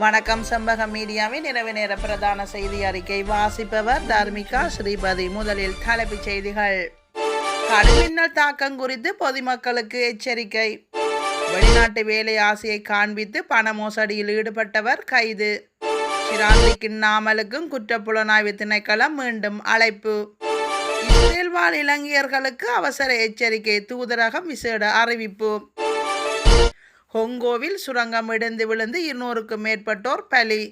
வணக்கம் செம்பகம் மீடியாவின் இரவு நேர பிரதான செய்தி அறிக்கை. வாசிப்பவர் தர்மிகா ஸ்ரீபதி. முதலில் தலைப்புச் செய்திகள். கடுமின்னல் தாக்கம் குறித்து பொதுமக்களுக்கு எச்சரிக்கை. வெளிநாட்டு வேலை ஆசையை காண்பித்து பண மோசடியில் ஈடுபட்டவர் கைது. சிராந்திக்கும் நாமலுக்கும் குற்றப்புலனாய்வு திணைக்களம் மீண்டும் அழைப்பு. இஸ்ரேல் வாழ் இலங்கையர்களுக்கு அவசர எச்சரிக்கை தூதரகம் விசேட அறிவிப்பு. ஹொங்கோவில் சுரங்கம் இடிந்து விழுந்து இருநூறுக்கும் மேற்பட்டோர் பலி.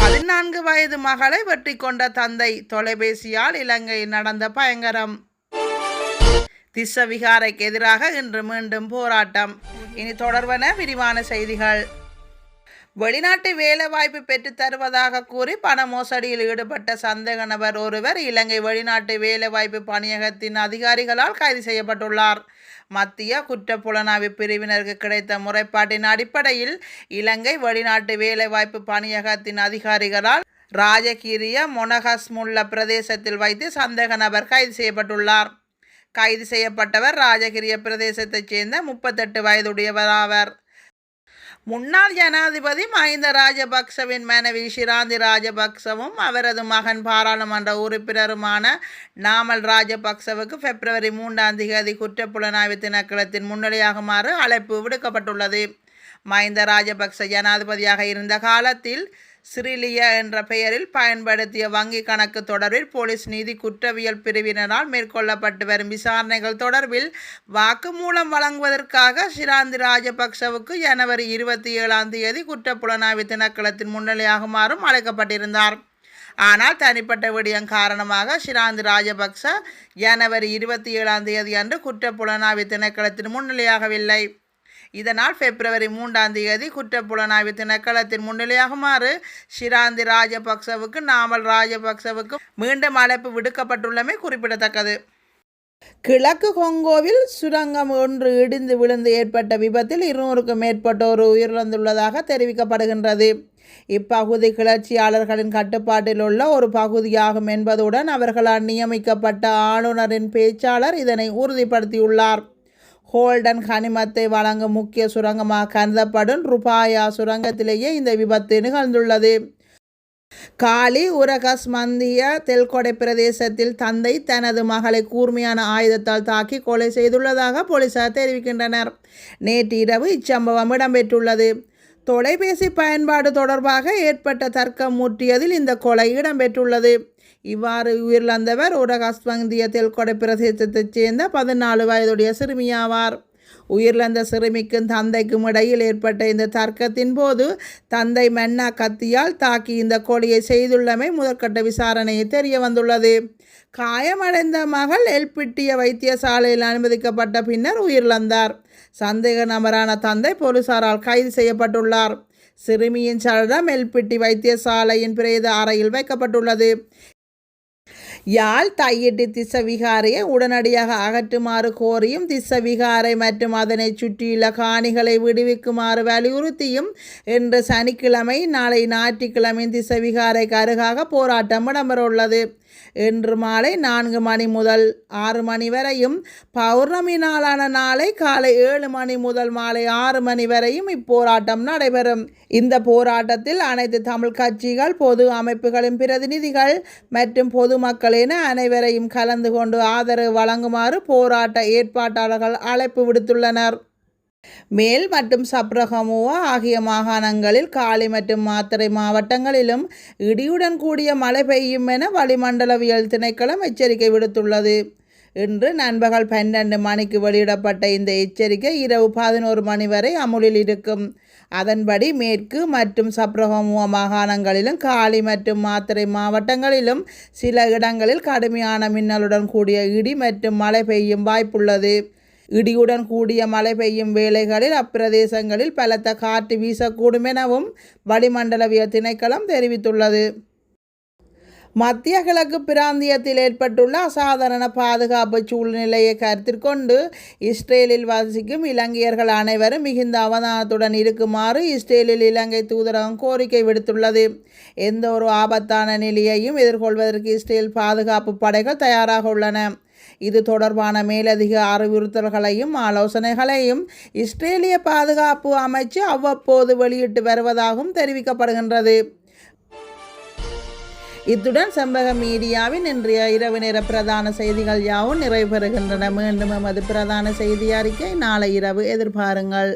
பதினான்கு வயது மகளை வெற்றி கொண்ட தந்தை தொலைபேசியால் இலங்கையில் நடந்த பயங்கரம். திஸ்ஸவிகாரைக்கு எதிராக இன்று மீண்டும் போராட்டம். இனி தொடர்வன விரிவான செய்திகள். வெளிநாட்டு வேலைவாய்ப்பு பெற்று தருவதாக கூறி பண மோசடியில் ஈடுபட்ட சந்தேக நபர் ஒருவர் இலங்கை வெளிநாட்டு வேலைவாய்ப்பு பணியகத்தின் அதிகாரிகளால் கைது செய்யப்பட்டுள்ளார். மத்திய குற்றப்புலனாய்வு பிரிவினருக்கு கிடைத்த முறைப்பாட்டின் அடிப்படையில் இலங்கை வெளிநாட்டு வேலைவாய்ப்பு பணியகத்தின் அதிகாரிகளால் ராஜகிரிய மொனகஸ்முல்ல பிரதேசத்தில் வைத்து சந்தேக நபர் கைது செய்யப்பட்டுள்ளார். கைது செய்யப்பட்டவர் ராஜகிரிய பிரதேசத்தைச் சேர்ந்த முப்பத்தெட்டு வயதுடையவர் ஆவர். முன்னாள் ஜனாதிபதி மஹிந்த ராஜபக்சவின் மனைவி ஷிராந்தி ராஜபக்சவும் அவரது மகன் பாராளுமன்ற உறுப்பினருமான நாமல் ராஜபக்சவுக்கு பிப்ரவரி மூன்றாம் தேதி குற்றப்புலனாய்வு திணைக்களத்தின் முன்னிலையாகுமாறு அழைப்பு விடுக்கப்பட்டுள்ளது. மஹிந்த ராஜபக்ச ஜனாதிபதியாக இருந்த காலத்தில் சிறிலியா என்ற பெயரில் பயன்படுத்திய வங்கி கணக்கு தொடர்பில் போலீஸ் நீதி குற்றவியல் பிரிவினரால் மேற்கொள்ளப்பட்டு வரும் விசாரணைகள் தொடர்பில் வாக்குமூலம் வழங்குவதற்காக சிராந்தி ராஜபக்சவுக்கு ஜனவரி இருபத்தி ஏழாம் தேதி குற்றப்புலனாய்வு திணைக்களத்தின் முன்னிலையாகுமாறும் அழைக்கப்பட்டிருந்தார். ஆனால் தனிப்பட்ட விடயம் காரணமாக ஷிராந்தி ராஜபக்ச ஜனவரி இருபத்தி ஏழாம் தேதி அன்று குற்றப்புலனாய்வு திணைக்களத்தின் முன்னிலையாகவில்லை. இதனால் பிப்ரவரி மூன்றாம் தேதி குற்றப்புலனாய்வு திணைக்களத்தின் முன்னிலையாகுமாறு ஷிராந்தி ராஜபக்சவுக்கு நாமல் ராஜபக்சவுக்கு மீண்டும் அழைப்பு விடுக்கப்பட்டுள்ளமை குறிப்பிடத்தக்கது. கிழக்கு கொங்கோவில் சுரங்கம் ஒன்று இடிந்து விழுந்து ஏற்பட்ட விபத்தில் இருநூறுக்கும் மேற்பட்டோர் உயிரிழந்துள்ளதாக தெரிவிக்கப்படுகின்றது. இப்பகுதி கிளர்ச்சியாளர்களின் கட்டுப்பாட்டில் உள்ள ஒரு பகுதியாகும் என்பதுடன் அவர்களால் நியமிக்கப்பட்ட ஆளுநரின் பேச்சாளர் இதனை உறுதிப்படுத்தியுள்ளார். ஹோல்டன் கனிமத்தை வழங்கும் முக்கிய சுரங்கமாக கருதப்படும் ருபாயா சுரங்கத்திலேயே இந்த விபத்து நிகழ்ந்துள்ளது. காலி உரகஸ் மந்திய தெல்கொடை பிரதேசத்தில் தந்தை தனது மகளை கூர்மையான ஆயுதத்தால் தாக்கி கொலை செய்துள்ளதாக போலீசார் தெரிவிக்கின்றனர். நேற்று இரவு இச்சம்பவம் இடம்பெற்றுள்ளது. தொலைபேசி பயன்பாடு தொடர்பாக ஏற்பட்ட தர்க்கம் முற்றியதில் இந்த கொலை இடம்பெற்றுள்ளது. இவ்வாறு உயிரிழந்தவர் உரகஸ்வந்திய தெல்கொடை பிரதேசத்தைச் சேர்ந்த பதினாலு வயதுடைய சிறுமியாவார். உயிரிழந்த சிறுமிக்கும் தந்தைக்கும் இடையில் ஏற்பட்ட இந்த தர்க்கத்தின் போது தந்தை மென்னா கத்தியால் தாக்கி இந்த கொலையை செய்துள்ளமை முதற்கட்ட விசாரணையை தெரிய வந்துள்ளது. காயமடைந்த மகள் எல்பிட்டிய வைத்தியசாலையில் அனுமதிக்கப்பட்ட பின்னர் உயிரிழந்தார். சந்தேக நபரான தந்தை போலீசாரால் கைது செய்யப்பட்டுள்ளார். சிறுமியின் சடலம் எல்பிட்டி வைத்தியசாலையின் பிரேத அறையில் வைக்கப்பட்டுள்ளது. யாழ் தையிட்டு திசவிகாரையை உடனடியாக அகற்றுமாறு கோரியும் திசவிகாரை மற்றும் அதனை சுற்றியுள்ள காணிகளை விடுவிக்குமாறு வலியுறுத்தியும் இன்று சனிக்கிழமை நாளை ஞாயிற்றுக்கிழமை திசவிகாரைக்கு அருகாக போராட்டம் இடம்பெறவுள்ளது. இன்று மாலை நான்கு மணி முதல் ஆறு மணி வரையும் பௌர்ணமி நாளான நாளை காலை ஏழு மணி முதல் மாலை ஆறு மணி வரையும் இப்போராட்டம் நடைபெறும். இந்த போராட்டத்தில் அனைத்து தமிழ் கட்சிகள் பொது அமைப்புகளின் பிரதிநிதிகள் மற்றும் பொதுமக்கள் என அனைவரையும் கலந்து கொண்டு ஆதரவு வழங்குமாறு போராட்ட ஏற்பாட்டாளர்கள் அழைப்பு விடுத்துள்ளனர். மேல் மற்றும் சப்ரகமுவா ஆகிய மாகாணங்களில் காலி மற்றும் மாத்தறை மாவட்டங்களிலும் இடியுடன் கூடிய மழை பெய்யும் என வளிமண்டலவியல் திணைக்களம் எச்சரிக்கை விடுத்துள்ளது. இன்று நண்பகல் பன்னெண்டு மணிக்கு வெளியிடப்பட்ட இந்த எச்சரிக்கை இரவு பதினோரு மணி வரை அமுலில் இருக்கும். அதன்படி மேற்கு மற்றும் சப்ரகமுவ மாகாணங்களிலும் காலி மற்றும் மாத்திரை மாவட்டங்களிலும் சில இடங்களில் கடுமையான மின்னலுடன் கூடிய இடி மற்றும் மழை பெய்யும் வாய்ப்புள்ளது. இடியுடன் கூடிய மழை பெய்யும் வேளைகளில் அப்பிரதேசங்களில் பலத்த காற்று வீசக்கூடும் எனவும் வளிமண்டலவியல் திணைக்களம் தெரிவித்துள்ளது. மத்திய கிழக்கு பிராந்தியத்தில் ஏற்பட்டுள்ள அசாதாரண பாதுகாப்பு சூழ்நிலையை கருத்தில் கொண்டு இஸ்ரேலில் வசிக்கும் இலங்கையர்கள் அனைவரும் மிகுந்த அவதானத்துடன் இருக்குமாறு இஸ்ரேலில் இலங்கை தூதரகம் கோரிக்கை விடுத்துள்ளது. எந்த ஒரு ஆபத்தான நிலையையும் எதிர்கொள்வதற்கு இஸ்ரேல் பாதுகாப்பு படைகள் தயாராக உள்ளன. இது தொடர்பான மேலதிக அறிவுறுத்தல்களையும் ஆலோசனைகளையும் இஸ்ரேலிய பாதுகாப்பு அமைச்சு அவ்வப்போது வெளியிட்டு வருவதாகவும் தெரிவிக்கப்படுகின்றது. இத்துடன் செம்பக மீடியாவின் இன்றைய இரவு நேர பிரதான செய்திகள் யாவும் நிறைவு பெறுகின்றன. மீண்டும் எமது பிரதான செய்தி அறிக்கை நாளை இரவு எதிர்பாருங்கள்.